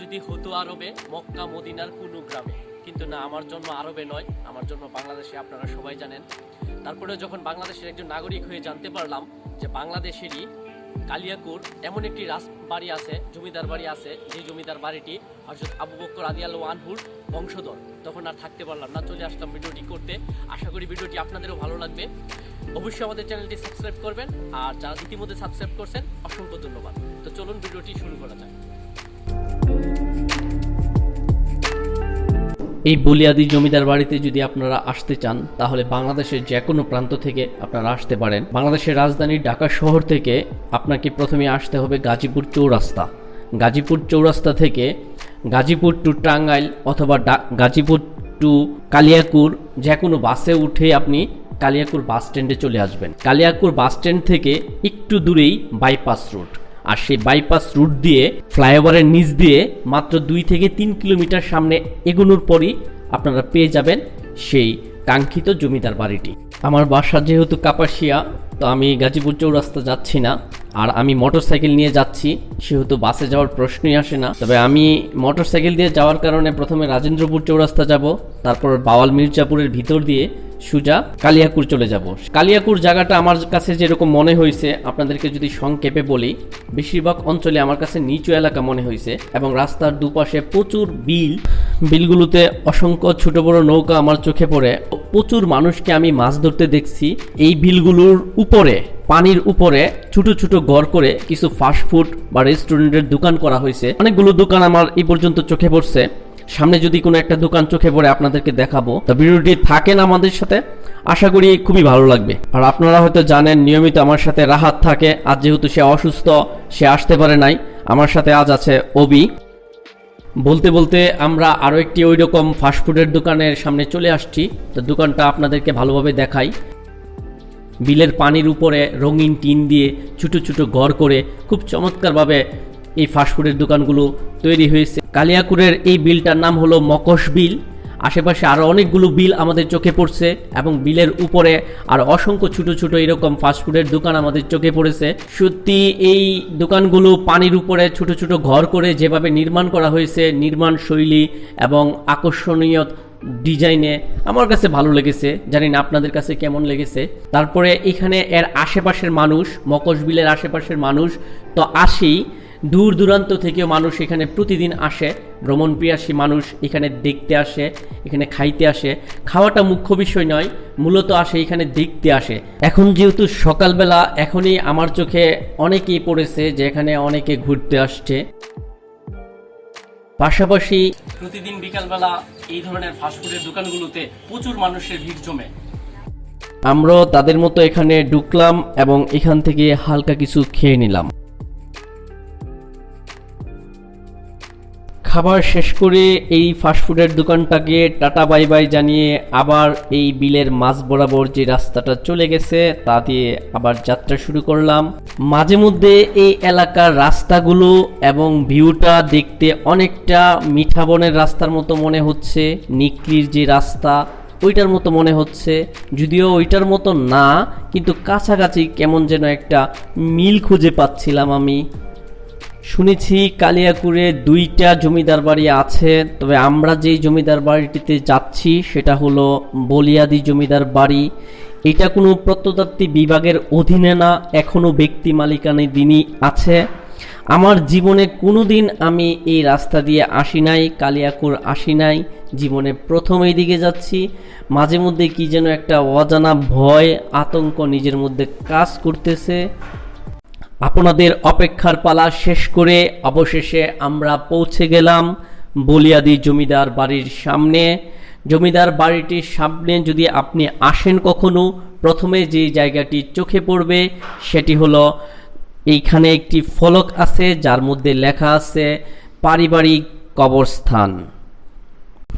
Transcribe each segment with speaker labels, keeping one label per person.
Speaker 1: যদি হতো আরবে, মক্কা, মদিনার কোনো গ্রামে। কিন্তু না, আমার জন্ম আরবে নয়, আমার জন্ম বাংলাদেশে, আপনারা সবাই জানেন। তারপরে যখন বাংলাদেশের একজন নাগরিক হয়ে জানতে পারলাম যে বাংলাদেশেরই কালিয়াকুর এমন একটি রাজবাড়ি আছে, জমিদার বাড়ি আছে, যে জমিদার বাড়িটি হজরত আবু বক্কর আদিয়াল আনহুর বংশধর। তখন আর থাকতে পারলাম না, চলে আসলাম ভিডিওটি করতে। আশা করি ভিডিওটি আপনাদেরও ভালো লাগবে। অবশ্যই আমাদের চ্যানেলটি সাবস্ক্রাইব করবেন, আর যারা ইতিমধ্যে সাবস্ক্রাইব করছেন, অসংখ্য ধন্যবাদ। তো চলুন ভিডিওটি শুরু করা যাক। এই বলিয়াদি জমিদার বাড়িতে যদি আপনারা আসতে চান, তাহলে বাংলাদেশের যে কোনো প্রান্ত থেকে আপনারা আসতে পারেন। বাংলাদেশের রাজধানী ঢাকা শহর থেকে আপনাকে প্রথমে আসতে হবে গাজীপুর চৌরাস্তা। গাজীপুর চৌরাস্তা থেকে গাজীপুর টু টাঙ্গাইল অথবা গাজীপুর টু কালিয়াকুর যে কোনো বাসে উঠে আপনি কালিয়াকুর বাস স্ট্যান্ডে চলে আসবেন। কালিয়াকুর বাস স্ট্যান্ড থেকে একটু দূরেই বাইপাস রুট আর সেই বাইপাস রুট দিয়ে ফ্লাইওভারের নিচ দিয়ে মাত্র দুই থেকে তিন কিলোমিটার সামনে এগোনোর পরই আপনারা পেয়ে যাবেন সেই কাঙ্ক্ষিত জমিদার বাড়িটি। আমার বাসা যেহেতু কাপাসিয়া, তো আমি গাজীপুর চৌরাস্তা যাচ্ছি না। আর আমি মোটরসাইকেল নিয়ে যাচ্ছি, সেহেতু বাসে যাওয়ার প্রশ্নই আসে না। তবে আমি মোটরসাইকেল দিয়ে যাওয়ার কারণে প্রথমে রাজেন্দ্রপুর চৌরাস্তা যাব, তারপর বাওয়াল মির্জাপুরের ভিতর দিয়ে সুজা কালিয়াকুর চলে যাব। কালিয়াকুর জায়গাটা আমার কাছে যেরকম মনে হয়েছে, আপনাদেরকে যদি সংক্ষেপে বলি, বেশিরভাগ অঞ্চলে আমার কাছে নিচু এলাকা মনে হয়েছে এবং রাস্তার দুপাশে প্রচুর বিল, বিলগুলোতে অসংখ্য ছোট বড় নৌকা আমার চোখে পড়ে। প্রচুর মানুষকে আমি মাছ ধরতে দেখছি এই বিলগুলোর উপরে। পানির উপরে ছোট ছোট ঘর করে কিছু ফাস্টফুড বা রেস্টুরেন্টের দোকান করা হয়েছে। অনেকগুলো দোকান আমার এই পর্যন্ত চোখে পড়ছে। সামনে যদি কোনো একটা দোকান চোখে পড়ে আপনাদেরকে দেখাবো। তো ভিডিওটি থাকেন আমাদের সাথে। আশা করি খুবই ভালো লাগবে। আর আপনারা হয়তো জানেন, নিয়মিত আমার সাথে রাহাত থাকে। আজ যেহেতু সে অসুস্থ, সে আসতে পারে নাই। আমার সাথে আজ আছে অবি। বলতে বলতে আমরা আরও একটি ওই রকম ফাস্টফুডের দোকানের সামনে চলে আসছি। তো দোকানটা আপনাদেরকে ভালোভাবে দেখাই। বিলের পানির উপরে রঙিন টিন দিয়ে ছোটো ছোটো ঘর করে খুব চমৎকারভাবে এই ফাস্টফুডের দোকানগুলো তৈরি হয়েছে। কালিয়াকুরের এই বিলটার নাম হলো মকশ বিল। আশেপাশে আরও অনেকগুলো বিল আমাদের চোখে পড়ছে এবং বিলের উপরে আর অসংখ্য ছোট ছোট এরকম ফাস্টফুডের দোকান আমাদের চোখে পড়েছে। সত্যি এই দোকানগুলো পানির উপরে ছোট ছোট ঘর করে যেভাবে নির্মাণ করা হয়েছে, নির্মাণ শৈলী এবং আকর্ষণীয় ডিজাইনে আমার কাছে ভালো লেগেছে, জানি না আপনাদের কাছে কেমন লেগেছে। তারপরে এখানে এর আশেপাশের মানুষ মকশবিলের আশেপাশের মানুষ, তো আসেই দূর দূরান্ত থেকেও মানুষ এখানে প্রতিদিন আসে। ভ্রমণ পিয়াসী মানুষ এখানে দেখতে আসে, এখানে খাইতে আসে। খাওয়াটা মুখ্য বিষয় নয়, মূলত আসে এখানে দেখতে আসে। এখন যেহেতু সকালবেলা, এখনই আমার চোখে অনেকেই পড়েছে যে এখানে অনেকে ঘুরতে আসছে। পাশাপাশি প্রতিদিন বিকালবেলা এই ধরনের ফাস্টফুডের দোকানগুলোতে প্রচুর মানুষের ভিড় জমে। আমরাও তাদের মতো এখানে ঢুকলাম এবং এখান থেকে হালকা কিছু খেয়ে নিলাম। খাবার শেষ করে এই ফাস্টফুডের দোকানটাকে টাটা, বাই বাই জানিয়ে আবার এই বিলের মাঝ বরাবর যে রাস্তাটা চলে গেছে, তা দিয়ে আবার যাত্রা শুরু করলাম। মাঝে মধ্যে এই এলাকার রাস্তাগুলো এবং ভিউটা দেখতে অনেকটা মিঠা বনের রাস্তার মতো মনে হচ্ছে নিকলির যে রাস্তা, ওইটার মতো মনে হচ্ছে। যদিও ওইটার মতো না, কিন্তু কাছাকাছি কেমন যেন একটা মিল খুঁজে পাচ্ছিলাম আমি। শুনেছি কালিয়াকুরে দুইটা জমিদার বাড়ি আছে, তবে আমরা যেই জমিদার বাড়িটিতে যাচ্ছি সেটা হলো বলিয়াদি জমিদার বাড়ি। এটা কোনো প্রত্নতাত্ত্বিক বিভাগের অধীনে না এখনও ব্যক্তি মালিকানাধীনই আছে। আমার জীবনে কোনোদিন আমি এই রাস্তা দিয়ে আসি নাই কালিয়াকুর আসি নাই। জীবনে প্রথম এই দিকে যাচ্ছি। মাঝে মধ্যে কি যেন একটা অজানা ভয়, আতঙ্ক নিজের মধ্যে কাজ করতেছে। আপনাদের অপেক্ষার পালা শেষ করে অবশেষে আমরা পৌঁছে গেলাম বলিয়াদি জমিদার বাড়ির সামনে। জমিদার বাড়িটির সামনে যদি আপনি আসেন কখনো, প্রথমে যে জায়গাটি চোখে পড়বে সেটি হলো এইখানে একটি ফলক আছে, যার মধ্যে লেখা আছে পারিবারিক কবরস্থান।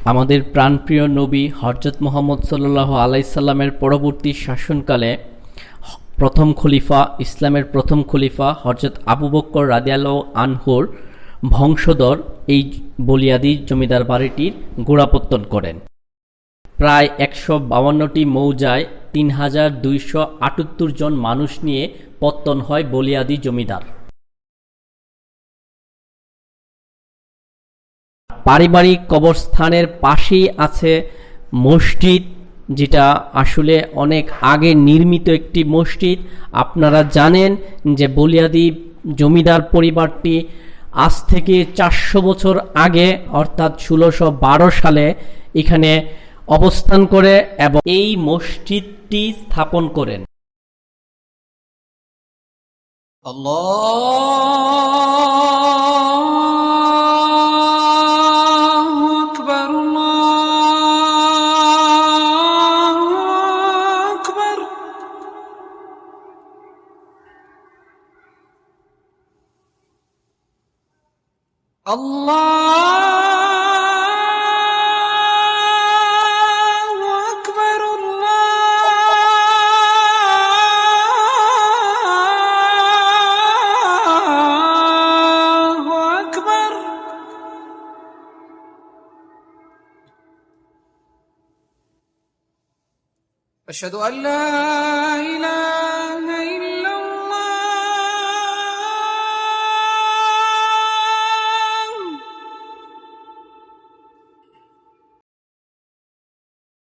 Speaker 1: আমাদের প্রাণপ্রিয় নবী হরজত মোহাম্মদ সাল্লাহ আলাইসাল্লামের পরবর্তী শাসনকালে প্রথম খলিফা, ইসলামের প্রথম খলিফা হরজত আবু বক্কর রাদিয়াল আনহুর বংশধর এই বলিয়াদি জমিদার বাড়িটির গোড়াপত্তন করেন। প্রায় একশো বাউান্নটি মৌজায় তিন হাজার দুইশো আটাত্তর জন মানুষ নিয়ে পত্তন হয় বলিয়াদি জমিদার। পারিবারিক কবরস্থানের পাশেই আছে মসজিদ যেটা আসলে অনেক আগে নির্মিত একটি মসজিদ। আপনারা জানেন যে বলিয়াদি জমিদার পরিবারটি আজ থেকে চারশো বছর আগে, অর্থাৎ ষোলোশো বারো সালে, এখানে অবস্থান করে এবং এই মসজিদটি স্থাপন করেন।
Speaker 2: আল্লাহ أشهد أن لا إله إلا الله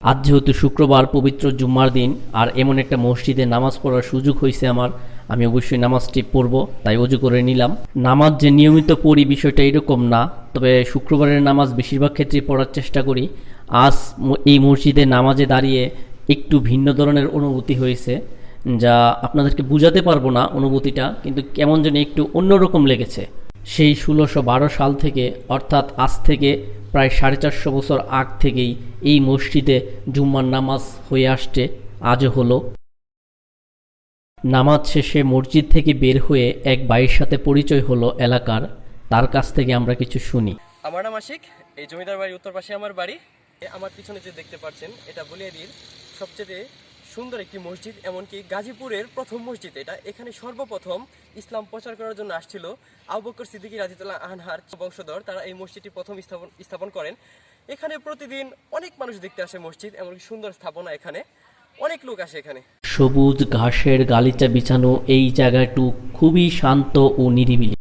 Speaker 1: আজ যেহেতু শুক্রবার পবিত্র জুম্মার দিন আর এমন একটা মসজিদে নামাজ পড়ার সুযোগ হয়েছে আমার আমি অবশ্যই নামাজটি পড়ব তাই অজু করে নিলাম নামাজ যে নিয়মিত পড়ি বিষয়টা এরকম না তবে শুক্রবারের নামাজ বেশিরভাগ ক্ষেত্রে পড়ার চেষ্টা করি আজ ম- এই মসজিদে নামাজে দাঁড়িয়ে একটু ভিন্ন ধরনের অনুভূতি হয়েছে, যা আপনাদেরকে বোঝাতে পারব না অনুভূতিটা, কিন্তু কেমন যেন একটু অন্যরকম লেগেছে। সেই ষোলোশো বারো সাল থেকে, অর্থাৎ আজ থেকে প্রায় সাড়ে চারশো বছর আগ থেকেই এই মসজিদে জুম্মার নামাজ হয়ে আসছে, আজও হলো। নামাজ শেষে মসজিদ থেকে বের হয়ে এক ভাইয়ের সাথে পরিচয় হলো এলাকার, তার কাছ থেকে আমরা কিছু শুনি।
Speaker 3: আমার নাম আশিক, এই জমিদার বাড়ির উত্তর পাশে আমার বাড়ি। আমার পিছনে যে দেখতে পাচ্ছেন, এটা বলিয়াদির সবচেয়ে সুন্দর একটি মসজিদ এমনকি গাজীপুরের প্রথম মসজিদ এটা। এখানে সর্বপ্রথম ইসলাম প্রচার করার জন্য আসছিল আবু বকর সিদ্দিকী রাজিতুল্লাহ আনহার বংশধর। তারা এই মসজিদটি প্রথম স্থাপন স্থাপন করেন। এখানে প্রতিদিন অনেক মানুষ দেখতে আসে মসজিদ এমনকি সুন্দর স্থাপনা এখানে। অনেক লোক আসে এখানে।
Speaker 1: সবুজ ঘাসের গালিচা বিছানো এই জায়গাটু খুবই শান্ত ও নিরিবিলি।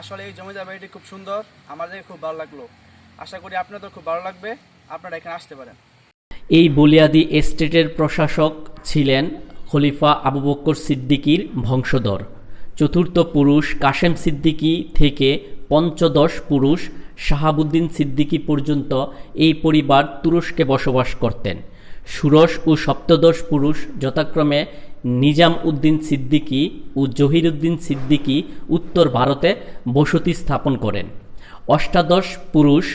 Speaker 4: আসলে এই জমিদার বাড়িটি খুব সুন্দর আমাদের খুব ভালো লাগল। আশা করি আপনাদের খুব ভালো লাগবে আপনারা এখানে আসতে পারেন।
Speaker 1: এই বলিয়াদি এস্টেটের প্রশাসক ছিলেন খলিফা আবু বক্কর সিদ্দিকীর বংশধর। চতুর্থ পুরুষ কাশেম সিদ্দিকী থেকে পঞ্চদশ পুরুষ শাহাবুদ্দিন সিদ্দিকি পর্যন্ত এই পরিবার তুরস্কে বসবাস করতেন। ষোড়শ ও সপ্তদশ পুরুষ যথাক্রমে নিজাম উদ্দিন সিদ্দিকী ও জহিরুদ্দিন সিদ্দিকী উত্তর ভারতে বসতি স্থাপন করেন। অষ্টাদশ পুরুষ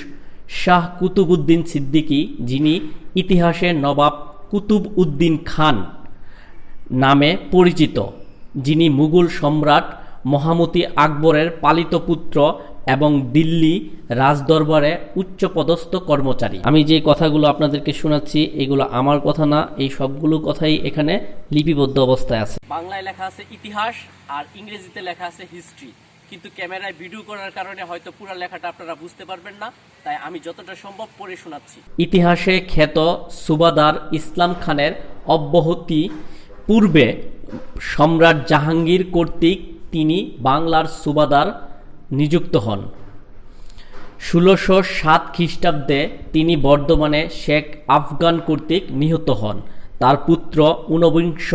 Speaker 1: শাহ কুতুবউদ্দিন সিদ্দিকী, যিনি ইতিহাসে নবাব কুতুব উদ্দিন খান নামে পরিচিত, যিনি মুঘল সম্রাট মহামতি আকবরের পালিত পুত্র এবং দিল্লি রাজদরবারে উচ্চপদস্থ কর্মচারী। আমি যে কথাগুলো আপনাদেরকে শোনাচ্ছি, এগুলো আমার কথা না, এই সবগুলো কথাই এখানে লিপিবদ্ধ অবস্থায় আছে।
Speaker 3: বাংলায় লেখা আছে ইতিহাস আর ইংরেজিতে লেখা আছে হিস্ট্রি। কিন্তু ক্যামেরায় ভিডিও করার কারণে হয়তো পুরো লেখাটা আপনারা বুঝতে পারবেন না। তাই আমি যতটা সম্ভব পড়ে শোনাচ্ছি।
Speaker 1: ইতিহাসে খ্যাত সুবাদার ইসলাম খানের অব্যাহতি পূর্বে সম্রাট জাহাঙ্গীর কর্তৃক তিনি বাংলার সুবাদার নিযুক্ত হন। ষোলোশো সাত খ্রিস্টাব্দে তিনি বর্ধমানে শেখ আফগান কর্তৃক নিহত হন। তার পুত্র ঊনবিংশ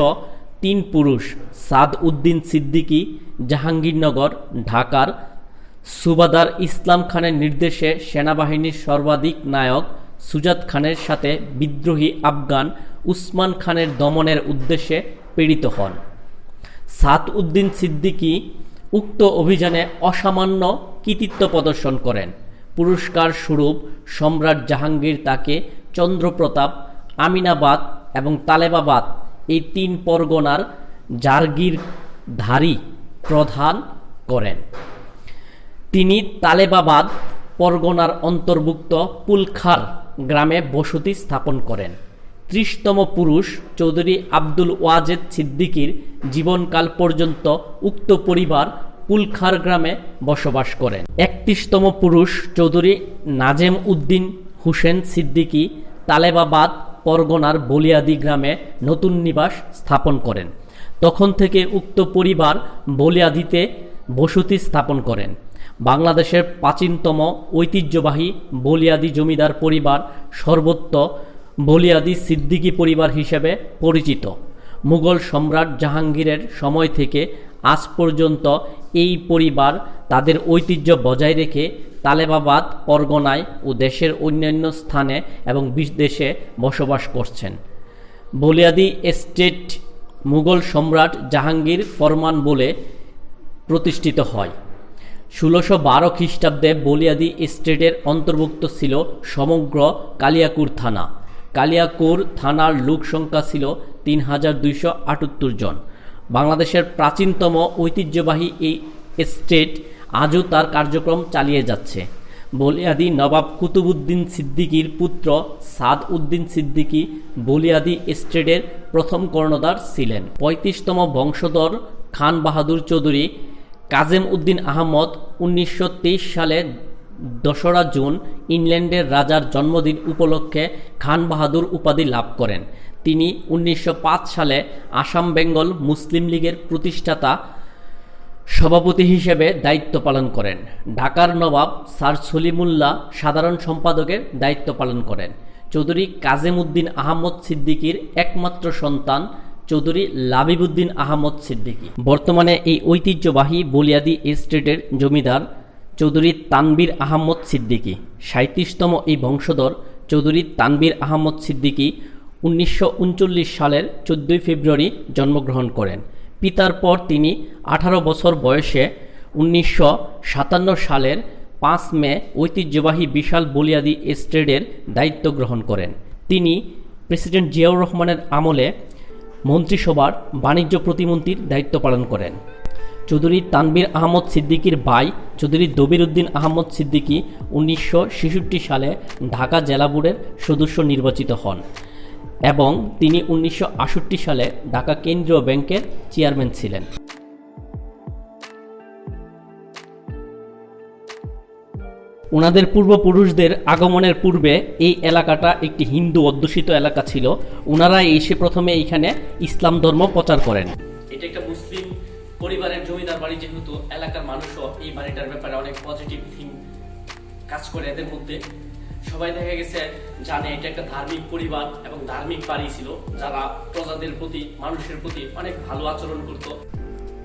Speaker 1: তিন পুরুষ, সাদ উদ্দিন সিদ্দিকী, জাহাঙ্গীরনগর, ঢাকার। সুবাদার ইসলাম খানের নির্দেশে সেনাবাহিনীর সর্বাধিক নায়ক সুজাত খানের সাথে বিদ্রোহী আফগান উসমান খানের দমনের উদ্দেশ্যে প্রেরিত হন। সাত উদ্দিন সিদ্দিকী উক্ত অভিযানে অসামান্য কৃতিত্ব প্রদর্শন করেন। পুরস্কার স্বরূপ সম্রাট জাহাঙ্গীর তাকে চন্দ্রপ্রতাপ, আমিনাবাদ এবং তালেবাবাদ এই তিন পরগনার জারগিরধারী প্রধান করেন। তিনি তালেবাবাদ পরগনার অন্তর্ভুক্ত পুলখার গ্রামে বসতি স্থাপন করেন। ত্রিশতম পুরুষ চৌধুরী আব্দুল ওয়াজেদ সিদ্দিকীর জীবনকাল পর্যন্ত উক্ত পরিবার পুলখার গ্রামে বসবাস করেন। একত্রিশতম পুরুষ চৌধুরী নাজেম উদ্দিন হুসেন সিদ্দিকী তালেবাবাদ পরগনার বলিয়াদি গ্রামে নতুন নিবাস স্থাপন করেন। তখন থেকে উক্ত পরিবার বলিয়াদিতে বসতি স্থাপন করেন। বাংলাদেশের প্রাচীনতম ঐতিহ্যবাহী বলিয়াদি জমিদার পরিবার সর্বত্র বলিয়াদি সিদ্দিকী পরিবার হিসেবে পরিচিত। মুঘল সম্রাট জাহাঙ্গীরের সময় থেকে আজ পর্যন্ত এই পরিবার তাদের ঐতিহ্য বজায় রেখে তালেবাবাদ, পরগনায় ও দেশের অন্যান্য স্থানে এবং বিদেশে বসবাস করছেন। বলিয়াদি এস্টেট মুঘল সম্রাট জাহাঙ্গীর ফরমান বলে প্রতিষ্ঠিত হয়। ষোলোশো বারো খ্রিস্টাব্দে বলিয়াদি এস্টেটের অন্তর্ভুক্ত ছিল সমগ্র কালিয়াকুর থানা। কালিয়াকুর থানার লোক সংখ্যা ছিল তিন হাজার দুইশো আটাত্তর জন। বাংলাদেশের প্রাচীনতম ঐতিহ্যবাহী এই এস্টেট আজও তার কার্যক্রম চালিয়ে যাচ্ছে। বলিয়াদি নবাব কুতুবুদ্দিন সিদ্দিকীর পুত্র সাদ উদ্দিন সিদ্দিকী বলিয়াদি এস্টেটের প্রথম কর্ণধার ছিলেন। পঁয়ত্রিশতম বংশধর খান বাহাদুর চৌধুরী কাজেম উদ্দিন আহমদ উনিশশো তেইশ সালে দোসরা জুন ইংল্যান্ডের রাজার জন্মদিন উপলক্ষে খান বাহাদুর উপাধি লাভ করেন। তিনি উনিশশো পাঁচ সালে আসাম বেঙ্গল মুসলিম লীগের প্রতিষ্ঠাতা সভাপতি হিসেবে দায়িত্ব পালন করেন। ঢাকার নবাব স্যার সলিমুল্লাহ সাধারণ সম্পাদকের দায়িত্ব পালন করেন। চৌধুরী কাজেম উদ্দিন আহমদ সিদ্দিকীর একমাত্র সন্তান চৌধুরী লাবিবুদ্দিন আহমদ সিদ্দিকী। বর্তমানে এই ঐতিহ্যবাহী বলিয়াদি এস্টেটের জমিদার চৌধুরী তানবীর আহমদ সিদ্দিকী। সাঁত্রিশতম এই বংশধর চৌধুরী তানবীর আহমদ সিদ্দিকী উনিশশো উনচল্লিশ সালের চোদ্দোই ফেব্রুয়ারি জন্মগ্রহণ করেন। পিতার পর তিনি আঠারো বছর বয়সে উনিশশো সাতান্ন সালের পাঁচ মে ঐতিহ্যবাহী বিশাল বলিয়াদি এস্টেটের দায়িত্ব গ্রহণ করেন। তিনি প্রেসিডেন্ট জিয়াউর রহমানের আমলে মন্ত্রিসভার বাণিজ্য প্রতিমন্ত্রীর দায়িত্ব পালন করেন। চৌধুরী তানবীর আহমদ সিদ্দিকীর ভাই চৌধুরী দবির উদ্দিন আহমদ সিদ্দিকি উনিশশো ছেষট্টি সালে ঢাকা জেলা বোর্ডের সদস্য নির্বাচিত হন। এবং তিনি উনিশশো সালে ঢাকা কেন্দ্রীয় ব্যাংকের চেয়ারম্যান ছিলেন। ওনাদের পূর্বপুরুষদের আগমনের পূর্বে এই এলাকাটা একটি হিন্দু অধ্যুষিত এলাকা ছিল। ওনারা এসে প্রথমে এইখানে ইসলাম ধর্ম প্রচার করেন। এটা একটা মুসলিম পরিবারের জমিদার বাড়ি যেহেতু, এলাকার মানুষও এই বাড়িটার ব্যাপারে অনেক পজিটিভ থিম কাজ করে। এদের মধ্যে সবাই দেখা গেছে জানে এটা একটা ধার্মিক পরিবার এবং ধার্মিক বাড়ি ছিল যারা প্রজাদের প্রতি, মানুষের প্রতি অনেক ভালো আচরণ করত।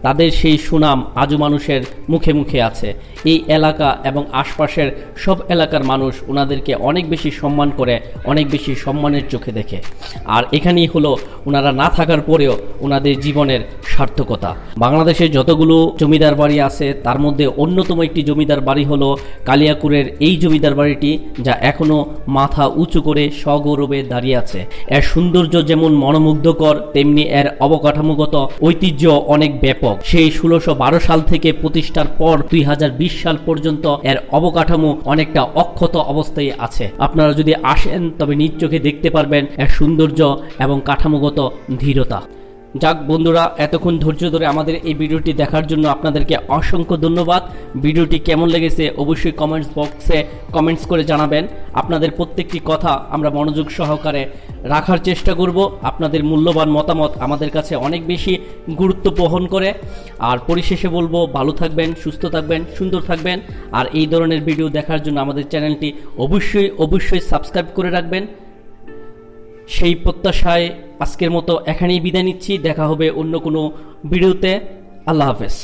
Speaker 1: তাদের সেই সুনাম আজও মানুষের মুখে মুখে আছে। এই এলাকা এবং আশপাশের সব এলাকার মানুষ ওনাদেরকে অনেক বেশি সম্মান করে, অনেক বেশি সম্মানের চোখে দেখে। আর এখানেই হলো ওনারা না থাকার পরেও ওনাদের জীবনের সার্থকতা। বাংলাদেশে যতগুলো জমিদার বাড়ি আছে, তার মধ্যে অন্যতম একটি জমিদার বাড়ি হলো কালিয়াকুরের এই জমিদার বাড়িটি, যা এখনও মাথা উঁচু করে সগৌরবে দাঁড়িয়ে আছে। এর সৌন্দর্য যেমন মনোমুগ্ধকর, তেমনি এর অবকাঠামোগত ঐতিহ্য অনেক ব্যাপক। সেই ষোলোশো সাল থেকে প্রতিষ্ঠার পর দুই হাজার বিশ সাল পর্যন্ত এর অবকাঠামো অনেকটা অক্ষত অবস্থায় আছে। আপনারা যদি আসেন, তবে নিজ চোখে দেখতে পারবেন এর সৌন্দর্য এবং কাঠামোগত ধীরতা যাক বন্ধুরা, এতক্ষণ ধৈর্য ধরে আমাদের এই ভিডিওটি দেখার জন্য আপনাদেরকে অসংখ্য ধন্যবাদ। ভিডিওটি কেমন লেগেছে অবশ্যই কমেন্টস বক্সে কমেন্টস করে জানাবেন। আপনাদের প্রত্যেকটি কথা আমরা মনোযোগ সহকারে রাখার চেষ্টা করব। আপনাদের মূল্যবান মতামত আমাদের কাছে অনেক বেশি গুরুত্ব বহন করে। আর পরিশেষে বলব, ভালো থাকবেন, সুস্থ থাকবেন, সুন্দর থাকবেন। আর এই ধরনের ভিডিও দেখার জন্য আমাদের চ্যানেলটি অবশ্যই অবশ্যই সাবস্ক্রাইব করে রাখবেন। সেই প্রত্যাশায় আজকের মতো এখানেই বিদায় নিচ্ছি দেখা হবে অন্য কোনো ভিডিওতে। আল্লাহ হাফেজ।